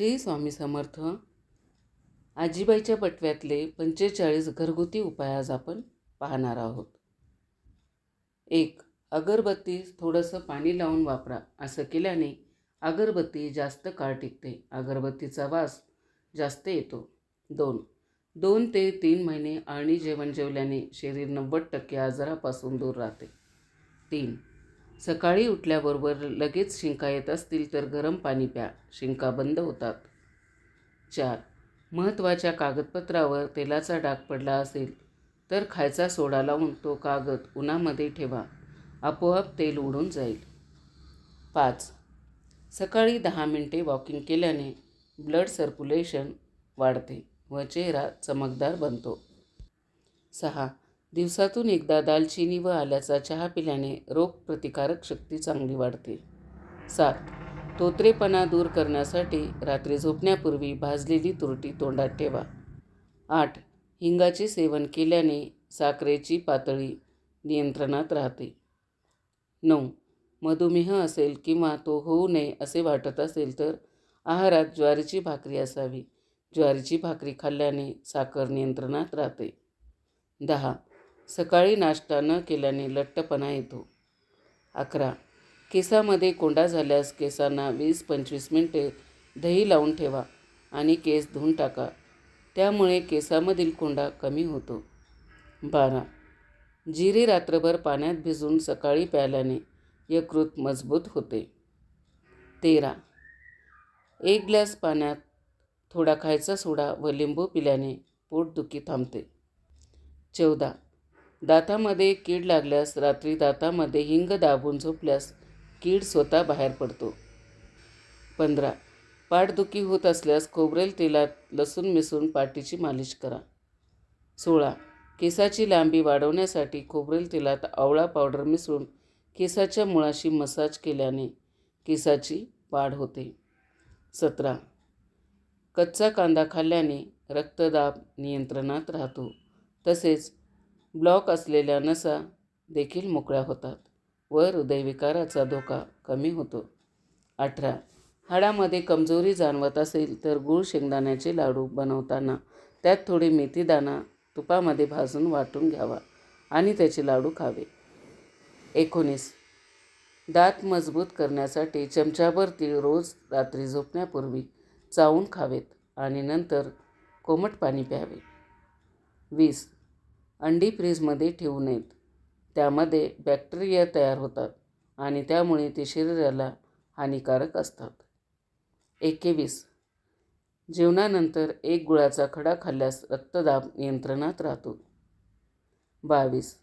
श्री स्वामी समर्थ. आजीबाईच्या पटव्यातले पंचेचाळीस घरगुती उपाय आज आपण पाहणार आहोत. एक अगरबत्ती थोडंसं पाणी लावून वापरा असं केल्याने अगरबत्ती जास्त काळ टिकते अगरबत्तीचा वास जास्त येतो. दोन दोन ते तीन महिने आळणी जेवण जेवल्याने शरीर नव्वद टक्के आजारापासून दूर राहते. तीन सकाळी उठल्याबरोबर लगेच शिंका येत असतील तर गरम पाणी प्या. शिंका बंद होतात. चार. महत्त्वाच्या कागदपत्रावर तेलाचा डाग पडला असेल तर खायचा सोडा लावून तो कागद उन्हामध्ये ठेवा. आपोआप तेल उडून जाईल. पाच. सकाळी दहा मिनटे वॉकिंग केल्याने ब्लड सर्क्युलेशन वाढते व चेहरा चमकदार बनतो. सहा. दिवसातून एकदा दालचिनी व आल्याचा चहा पिल्याने रोगप्रतिकारक शक्ती चांगली वाढते. सात. तोत्रेपणा दूर करण्यासाठी रात्री झोपण्यापूर्वी भाजलेली तुरटी तोंडात ठेवा. आठ. हिंगाचे सेवन केल्याने साखरेची पातळी नियंत्रणात राहते. नऊ. मधुमेह असेल किंवा तो होऊ नये असे वाटत असेल तर आहारात ज्वारीची भाकरी असावी. ज्वारीची भाकरी खाल्ल्याने साखर नियंत्रणात राहते. दहा. सकाळी नाश्ता न केल्याने लठ्ठपणा येतो. अकरा. केसामध्ये कोंडा झाल्यास केसांना वीस पंचवीस मिनटे दही लावून ठेवा आणि केस धुवून टाका. त्यामुळे केसामधील कोंडा कमी होतो. बारा. जिरे रात्रभर पाण्यात भिजून सकाळी प्यायल्याने यकृत मजबूत होते. तेरा. एक ग्लास पाण्यात थोडा खायचा सोडा व लिंबू पिल्याने पोटदुखी थांबते. चौदा. दातामध्ये कीड लागल्यास रात्री दातामध्ये हिंग दाबून झोपल्यास कीड स्वतः बाहेर पडतो. पंधरा. पाठदुखी होत असल्यास खोबरेल तेलात लसूण मिसळून पाठीची मालिश करा. सोळा. केसाची लांबी वाढवण्यासाठी खोबरेल तेलात आवळा पावडर मिसळून केसाच्या मुळाशी मसाज केल्याने केसाची वाढ होते. सतरा. कच्चा कांदा खाल्ल्याने रक्तदाब नियंत्रणात राहतो. तसेच ब्लॉक असलेल्या नसा देखील मोकळ्या होतात व हृदयविकाराचा धोका कमी होतो. अठरा. हाडामध्ये कमजोरी जाणवत असेल तर गूळ शेंगदाण्याचे लाडू बनवताना त्यात थोडे मेथीदाणा तुपामध्ये भाजून वाटून घ्यावा आणि त्याचे लाडू खावे. एकोणीस. दात मजबूत करण्यासाठी चमचाभर तीळ रोज रात्री झोपण्यापूर्वी चावून खावेत आणि नंतर कोमट पाणी प्यावे. वीस. अंडी फ्रीजमध्ये ठेवू नयेत. त्यामध्ये बॅक्टेरिया तयार होतात आणि त्यामुळे ते शरीराला हानिकारक असतात. एकवीस. जेवणानंतर एक गुळाचा खडा खाल्ल्यास रक्तदाब नियंत्रणात राहतो. बावीस.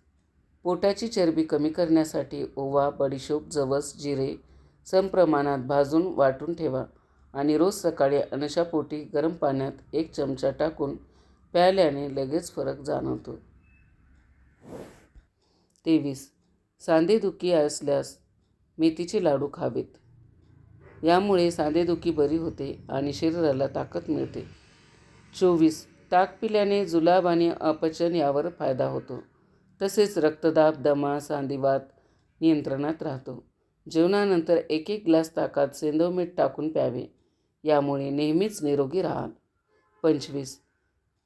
पोटाची चरबी कमी करण्यासाठी ओवा बडीशोप जवस जिरे समप्रमाणात भाजून वाटून ठेवा आणि रोज सकाळी अनशापोटी गरम पाण्यात एक चमचा टाकून प्यायल्याने लगेच फरक जाणवतो. तेवीस. सांधेदुखी असल्यास मेथीचे लाडू खावेत. यामुळे सांधेदुखी बरी होते आणि शरीराला ताकद मिळते. चोवीस. ताक पिल्याने जुलाब आणि अपचन यावर फायदा होतो. तसेच रक्तदाब दमा सांधिवात नियंत्रणात राहतो. जेवणानंतर एक एक ग्लास ताकात सेंदव मीठ टाकून प्यावे. यामुळे नेहमीच निरोगी राहाल. पंचवीस.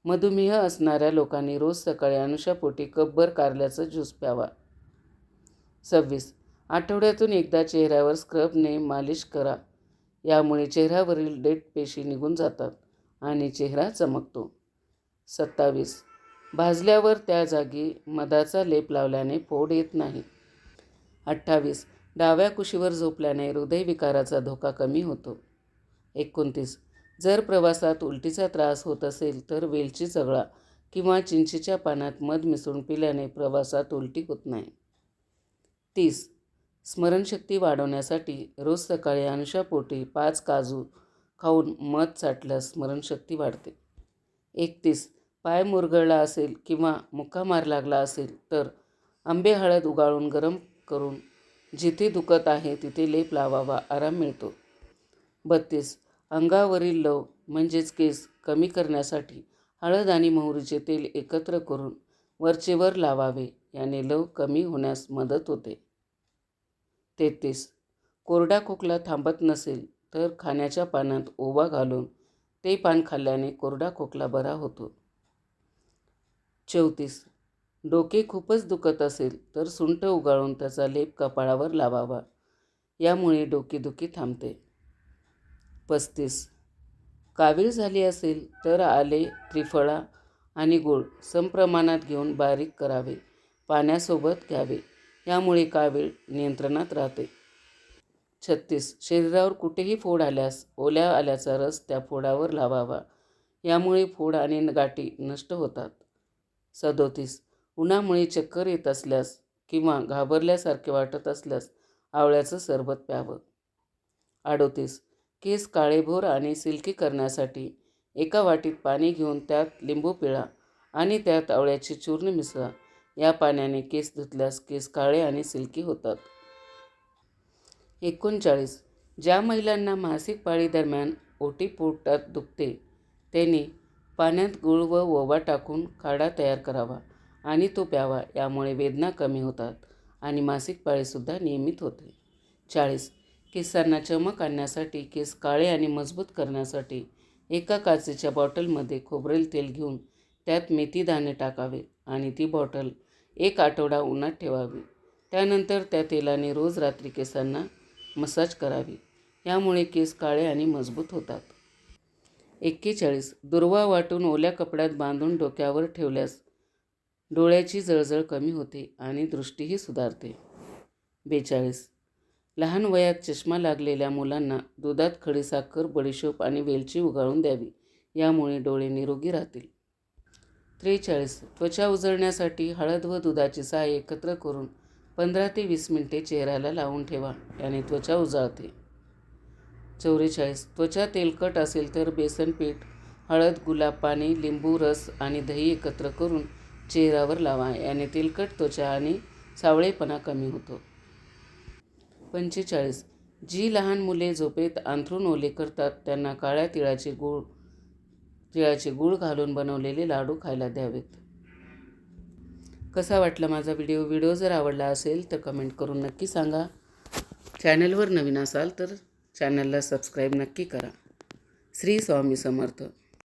मधुमेह असणाऱ्या लोकांनी रोज सकाळी अनुषापोटी कपभर कारल्याचं ज्यूस प्यावा. सव्वीस. आठवड्यातून एकदा चेहऱ्यावर स्क्रबने मालिश करा. यामुळे चेहऱ्यावरील डेट पेशी निघून जातात आणि चेहरा चमकतो. सत्तावीस. भाजल्यावर त्या जागी मधाचा लेप लावल्याने फोड येत नाही. अठ्ठावीस. डाव्या कुशीवर झोपल्याने हृदयविकाराचा धोका कमी होतो. एकोणतीस. जर प्रवासात उलटीचा त्रास होत असेल तर वेलची चगळा किंवा चिंचेच्या पानात मध मिसळून पिल्याने प्रवासात उलटी होत नाही. तीस. स्मरणशक्ती वाढवण्यासाठी रोज सकाळी अंशापोटी पाच काजू खाऊन मध साठल्यास स्मरणशक्ती वाढते. एकतीस. पाय मुरगळला असेल किंवा मुक्कामार लागला असेल तर आंबे हळद उगाळून गरम करून जिथे दुखत आहे तिथे लेप लावावा आराम मिळतो. बत्तीस. अंगावरील लव म्हणजेच केस कमी करण्यासाठी हळद आणि मोहरीचे तेल एकत्र करून वरचेवर लावावे. याने लव कमी होण्यास मदत होते. तेहतीस. कोरडा खोकला थांबत नसेल तर खाण्याच्या पानात ओवा घालून ते पान खाल्ल्याने कोरडा खोकला बरा होतो. चौतीस. डोके खूपच दुखत असेल तर सुंठ उगाळून त्याचा लेप कपाळावर लावावा. यामुळे डोकेदुखी थांबते. पस्तीस. कावीळ झाली असेल तर आले त्रिफळा आणि गूळ समप्रमाणात घेऊन बारीक करावे. पाण्यासोबत घ्यावे. यामुळे कावीळ नियंत्रणात राहते. छत्तीस. शरीरावर कुठेही फोड आल्यास ओल्या आल्याचा रस त्या फोडावर लावावा. यामुळे फोड आणि गाठी नष्ट होतात. सदोतीस. उन्हामुळे चक्कर येत असल्यास किंवा घाबरल्यासारखे वाटत असल्यास आवळ्याचं सरबत प्यावं. अडोतीस. केस काळेभोर आणि सिल्की करण्यासाठी एका वाटीत पाणी घेऊन त्यात लिंबू पिळा आणि त्यात आवळ्याचे चूर्ण मिसळा. या पाण्याने केस धुतल्यास केस काळे आणि सिल्की होतात. एकोणचाळीस. ज्या महिलांना मासिक पाळी दरम्यान ओटी पोटात दुखते त्यांनी पाण्यात गुळ व ओवा टाकून काढा तयार करावा आणि तो प्यावा यामुळे वेदना कमी होतात आणि मासिक पाळीसुद्धा नियमित होते. चाळीस. केसांना चमक आणण्यासाठी केस काळे आणि मजबूत करण्यासाठी एका काचेच्या बॉटलमध्ये खोबरेल तेल घेऊन त्यात मेथी दाणे टाकावे आणि ती बॉटल एक आठवडा उन्हात ठेवावी. त्यानंतर त्या तेलाने रोज रात्री केसांना मसाज करावी. यामुळे केस काळे आणि मजबूत होतात. एक्केचाळीस. दुर्वा वाटून ओल्या कपड्यात बांधून डोक्यावर ठेवल्यास डोळ्याची जळजळ कमी होते आणि दृष्टीही सुधारते. बेचाळीस. लहान वयात चष्मा लागलेल्या मुलांना दुधात खडीसाखर बडीशोप आणि वेलची उगाळून द्यावी यामुळे डोळे निरोगी राहतील. त्रेचाळीस. त्वचा उजळण्यासाठी हळद व दुधाची साय एकत्र करून पंधरा ते वीस मिनिटे चेहऱ्याला लावून ठेवा याने त्वचा उजळते. चौवेचाळीस. त्वचा तेलकट असेल तर बेसन पीठ हळद गुलाब पाणी लिंबू रस आणि दही एकत्र करून चेहऱ्यावर लावा याने तेलकट त्वचा आणि सावळेपणा कमी होतो. पंचेचाळीस. जी लहान मुले झोपेत अंथरून ओले करतात त्यांना काळ्या तिळाचे गूळ तिळाचे गूळ घालून बनवलेले लाडू खायला द्यावेत. कसा वाटला माझा व्हिडिओ? व्हिडिओ जर आवडला असेल तर कमेंट करून नक्की सांगा. चॅनलवर नवीन असाल तर चॅनलला सबस्क्राईब नक्की करा. श्री स्वामी समर्थ.